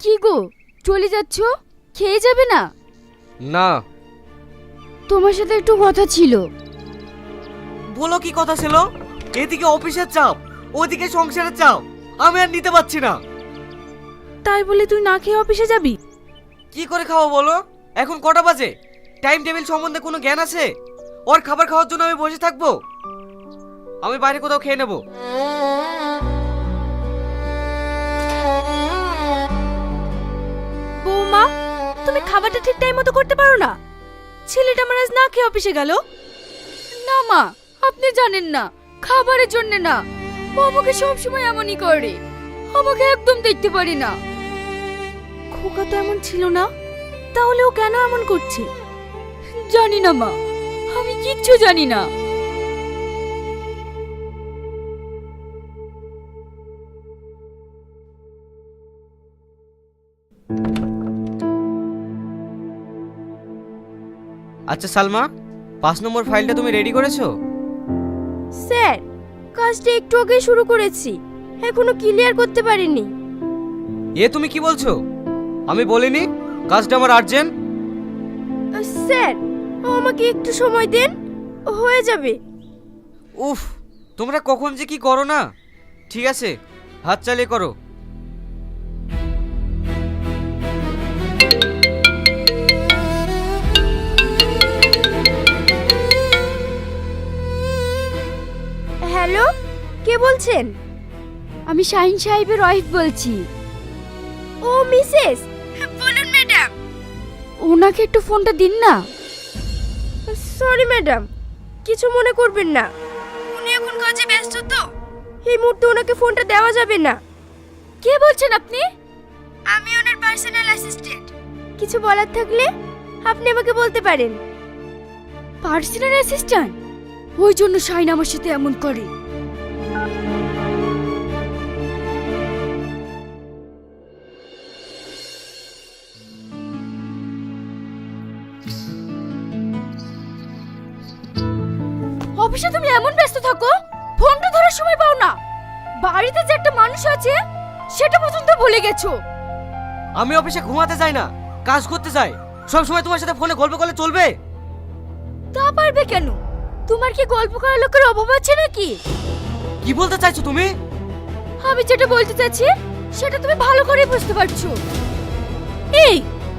কি গো চলে যাচ্ছ? খেয়ে যাবে না? না। তোমার সাথে একটু কথা ছিল। বলো কি কথা ছিল? এদিকে অফিসের চাপ ওদিকে সংসারের চাপ আমি আর নিতে পারছি না। তাই বলে তুই না খেয়ে অফিসে যাবি? কি করে খাব বলো? এখন কটা বাজে? টাইম টেবিল সম্বন্ধে কোনো জ্ঞান আছে? ওর খাবার খাওয়ার জন্য আমি বসে থাকব? আমি বাইরে কোথাও খেয়ে নেব। বৌমা তুমি খাবারটা ঠিক টাইম মতো করতে পারো না। ছেলেটা আমার আজ না খেয়ে অফিসে গেল। না মা, আপনি জানেন না, খাবারের জন্য না। ও আমাকে সবসময় এমনই করে। আমাকে একদম দেখতে পারি না। খোকা তো এমন ছিল না, তাহলে ও কেন এমন করছে? জানি না মা, আমি কিচ্ছু জানি না। আচ্ছা সালমা পাঁচ নম্বর ফাইলটা তুমি রেডি করেছ? স্যার কাজটা একটু আগে শুরু করেছি। এখনও ক্লিয়ার করতে পারিনি। এ তুমি কি বলছো? আমি বলিনি? কাজটা আমার আর্জেন্ট স্যার আমাকে একটু সময় দেন হয়ে যাবে। উফ তোমরা কখন যে কি করো না? ঠিক আছে হাত চালিয়ে করো। বলছেন? আমি শাহিন সাহেবের ওয়াইফ বলছি। ও মিসেস! বলুন ম্যাডাম। ওনাকে একটু ফোনটা দিন না। Sorry madam. কিছু মনে করবেন না। উনি এখন কাজে ব্যস্ত তো। এই মুহূর্তে ওনাকে ফোনটা দেওয়া যাবে না। কে বলছেন আপনি? আমি ওনার পার্সোনাল অ্যাসিস্ট্যান্ট। কিছু বলার থাকলে আপনি আমাকে বলতে পারেন। Personal assistant? ওই জন্য শাহিন আমার সাথে এমন করে। এমন ব্যস্ত থাকো? ফোনটা ধরার সময় পাও না। বাড়িতে যে একটা মানুষ আছে সেটা পর্যন্ত ভুলে গেছো। আমি অফিসে ঘুমাতে যাই না কাজ করতে যাই। সব সময় তোমার সাথে ফোনে গল্প করলে চলবে? তা পারবে কেন? তোমার কি গল্প করার লোকের অভাব আছে নাকি? কি বলতে চাইছো তুমি? আমি যেটা বলতে চাচ্ছি সেটা তুমি ভালো করে বুঝতে পারছ। এই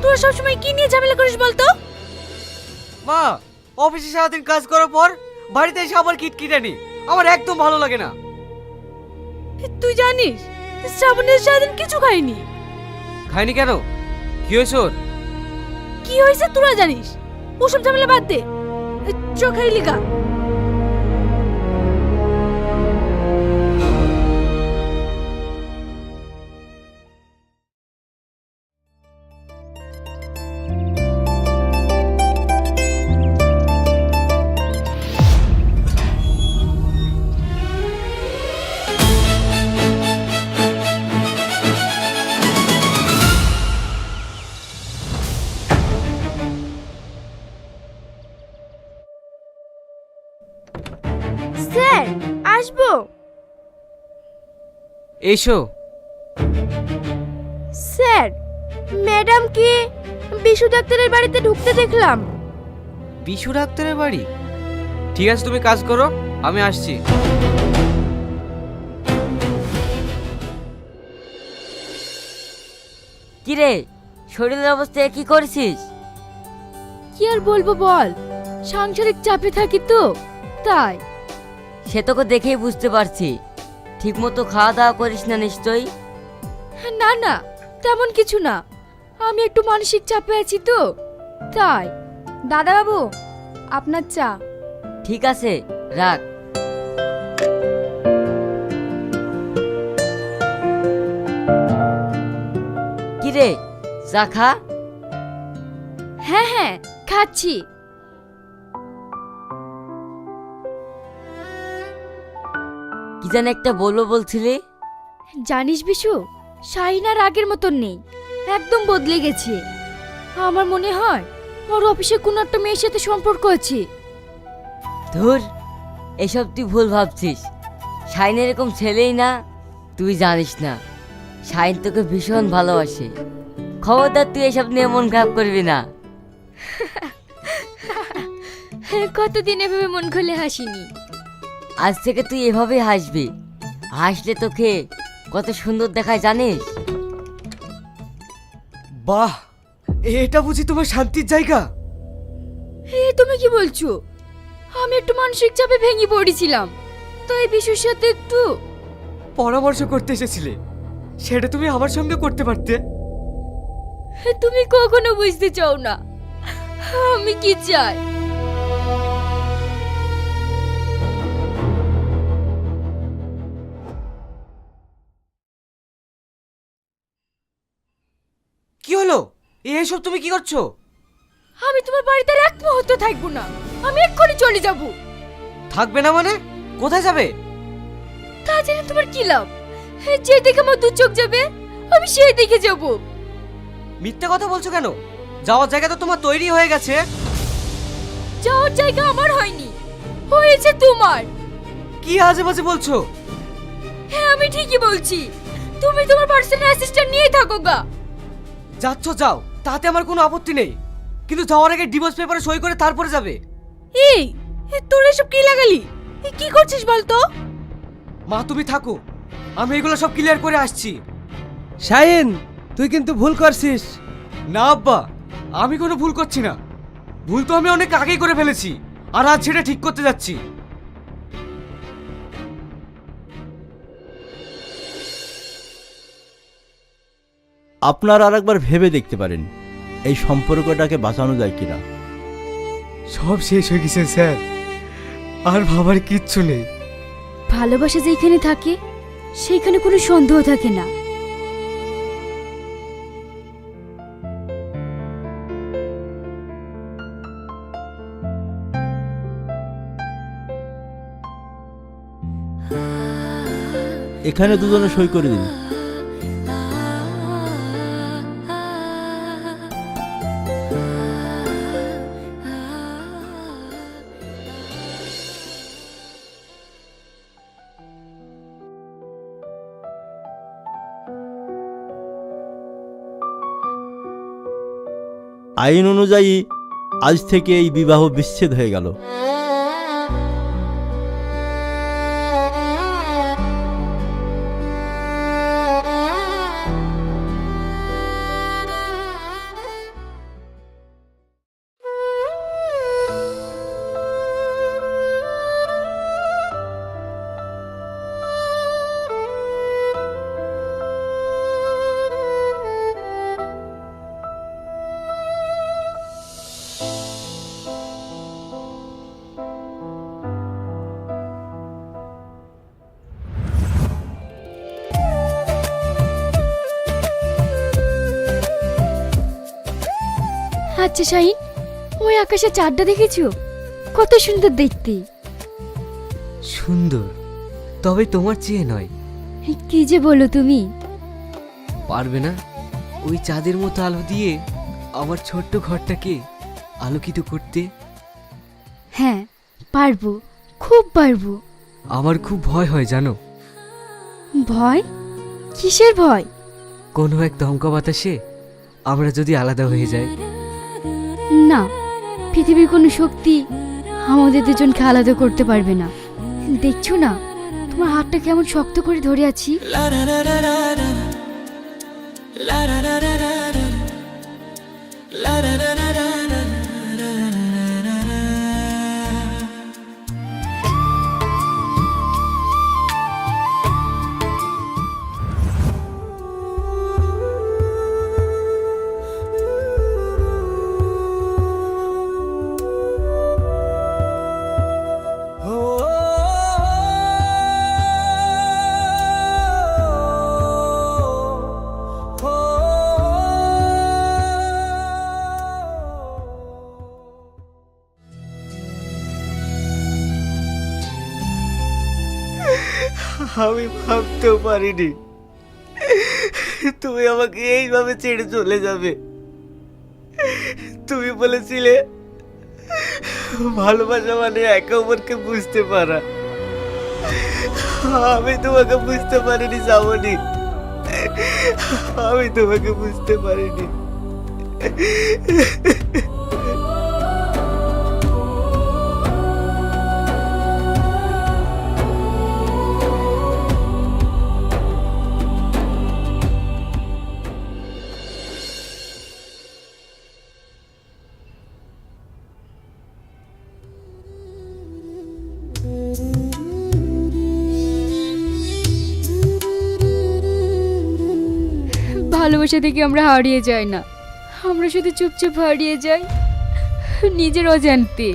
তোরা সবসময় কি নিয়ে ঝামেলা করিস বলতো? মা অফিসে সারাদিন কাজ করার পর বাড়িতে এসে আবার কিটকিটানি। আমার একদম ভালো লাগে না। তুই জানিস শ্রাবণের সারাদিন কিছু খাইনি? খাইনি কেন? কি হয়েছে ওর? কি হয়েছে তোরা জানিস? ওসব ঝামেলা বাদ দে। চোখাই লিগা আসব? এইসো স্যার ম্যাডামকে বিশু ডাক্তারের বাড়িতে ঢুকতে দেখলাম? বিশু ডাক্তারের বাড়ি? ঠিক আছে তুমি কাজ করো আমি আসছি। কিরে শরীরের অবস্থায় কি করছিস? কি আর বলব বল সাংসারিক চাপে থাকি তো তাই। সে তোকে দেখেই বুঝতে পারছি। ঠিকমতো খাওয়া দাওয়া করিস না নিশ্চয়ই? না না তেমন কিছু না। আমি একটু মানসিক চাপে আছি তো। তাই। দাদা বাবু আপনার চা। ঠিক আছে রাখ। কিরে চা খা। হ্যাঁ হ্যাঁ খাচ্ছি। যেন একটা বলব বলছিলি? জানিস বিশু শাহিন আর আগের মতন নেই একদম বদলে গেছে। আমার মনে হয় ওর অফিসে কোনো একটা মেয়ের সাথে সম্পর্ক আছে। ধুর এসব তুই ভুল ভাবছিস। শাইন এরকম ছেলেই না তুই জানিস না। শাহিন তোকে ভীষণ ভালোবাসে। খবরদার তুই এসব নিয়ে মন খারাপ করবি না। কতদিন এভাবে মন খুলে হাসিনি? আজ থেকে তুই এভাবেই হাসবি। হাসলে তোকে কত সুন্দর দেখায় জানিস? বাহ এটা বুঝি তোমার শান্তির জায়গা? হে তুমি কি বলছো? আমি একটু মানসিক চাপে ভেঙে পড়েছিলাম। তাই বিশুর সাথে একটু পরামর্শ করতে এসেছিলে। সেটা তুমি আমার সঙ্গে করতে পারতে। তুমি কখনো বুঝতে চাও না। আমি কি চাই? কি হলো? এসব তুমি কি করছ? আমি তোমার বাড়িতে আর এক মুহূর্ত থাকব না। আমি এক্ষুনি চলে যাব। থাকবে না মানে? কোথায় যাবে? তা জেনে তোমার কি লাভ? যে দেখে আমার দু চোখ যাবে আমি সেই দিকে যাব। মিথ্যে কথা বলছো কেন? যাওয়ার জায়গা তো তোমার তৈরি হয়ে গেছে। যাওয়ার জায়গা আমার হয়নি। হয়েছে তোমার। কি আজে বাজে বলছো? হ্যাঁ আমি ঠিকই বলছি। তুমি তোমার পার্সোনাল অ্যাসিস্ট্যান্ট নিয়ে থাকো গা। যাচ্ছ যাও। তাতে আমার কোনো আপত্তি নেই। কিন্তু যাওয়ার আগে ডিভোর্স পেপারে সই করে তারপরে যাবে। এই এ, তোর এসব কি লাগালি? এ, কি করছিস বলতো? মা তুমি থাকো। আমি এগুলো সব ক্লিয়ার করে আসছি। শাহিন তুই কিন্তু ভুল করছিস। না আব্বা আমি কোনো ভুল করছি না। ভুল তো আমি অনেক আগেই করে ফেলেছি। আর আজ সেটা ঠিক করতে যাচ্ছি। আপনার আর একবার ভেবে দেখতে পারেন এই সম্পর্কটাকে বাঁচানো যায় কিনা। সব শেষ হয়ে গেছে স্যার। আর ভাবার কিচ্ছু নেই। ভালোবাসা যেখানে থাকে সেইখানে কোনো সন্দেহ থাকে না। এখানে দুজনে সই করে দিন। আইন অনুযায়ী আজ থেকে এই বিবাহ বিচ্ছেদ হয়ে গেল। আচ্ছা শাহিন ওই আকাশে চাঁদটা দেখেছ? কত সুন্দর দেখতে। সুন্দর তবে তোমার চেয়ে নয়। কি যে বলো তুমি। পারবে না? ওই চাঁদের মতো আলো দিয়ে আমার ছোট্ট ঘরটাকে আলোকিত করতে? হ্যাঁ পারব খুব পারব। আমার খুব ভয় হয় জানো? ভয়? কিসের ভয়? কোনো এক দমকা বাতাসে আমরা যদি আলাদা হয়ে যাই। না, পৃথিবীর কোনো শক্তি আমাদের দুজনকে আলাদা করতে পারবে না। দেখছ না, তোমার হাতটা কেমন শক্ত করে ধরে আছি? আমি ভাবতেও পারিনি। তুমি আমাকে এইভাবে ছেড়ে চলে যাবে। তুমি বলেছিলে, ভালোবাসা মানে একে অপরকে বুঝতে পারা। আমি তোমাকে বুঝতে পারিনি যাবনি আমি তোমাকে বুঝতে পারিনি। ভালোবাসা থেকে আমরা হারিয়ে যাই না। আমরা শুধু চুপচাপ হারিয়ে যাই নিজের অজান্তে।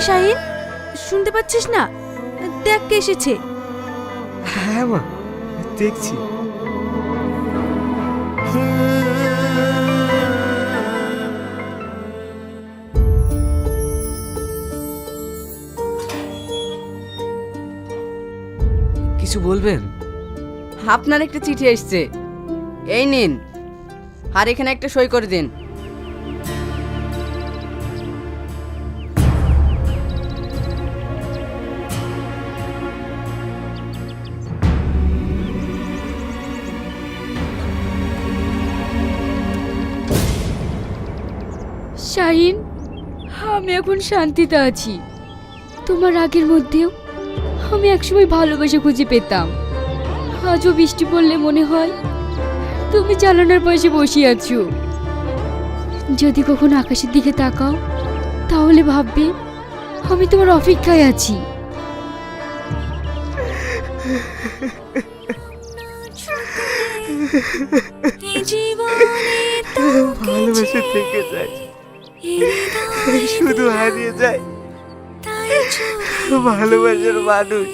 শাহিন শুনতে পাচ্ছিস না? দেখ কে এসেছে। হ্যাঁ মা দেখছি। কিছু বলবেন? আপনার একটা চিঠি এসছে। এই নিন। আর এখানে একটা সই করে দিন। শাহিন আমি এখন শান্তিতে আছি। তোমার রাগের মধ্যেও আমি একসময় ভালোবাসা খুঁজে পেতাম। আজও বৃষ্টি পড়লে মনে হয় তুমি চালানোর পাশে বসে আছো। যদি কখনো আকাশের দিকে তাকাও তাহলে ভাববে আমি তোমার অপেক্ষায় আছি। ভালোবেসে থেকে যায়। শুধু হারিয়ে যায়। ভালোবাসার মানুষ।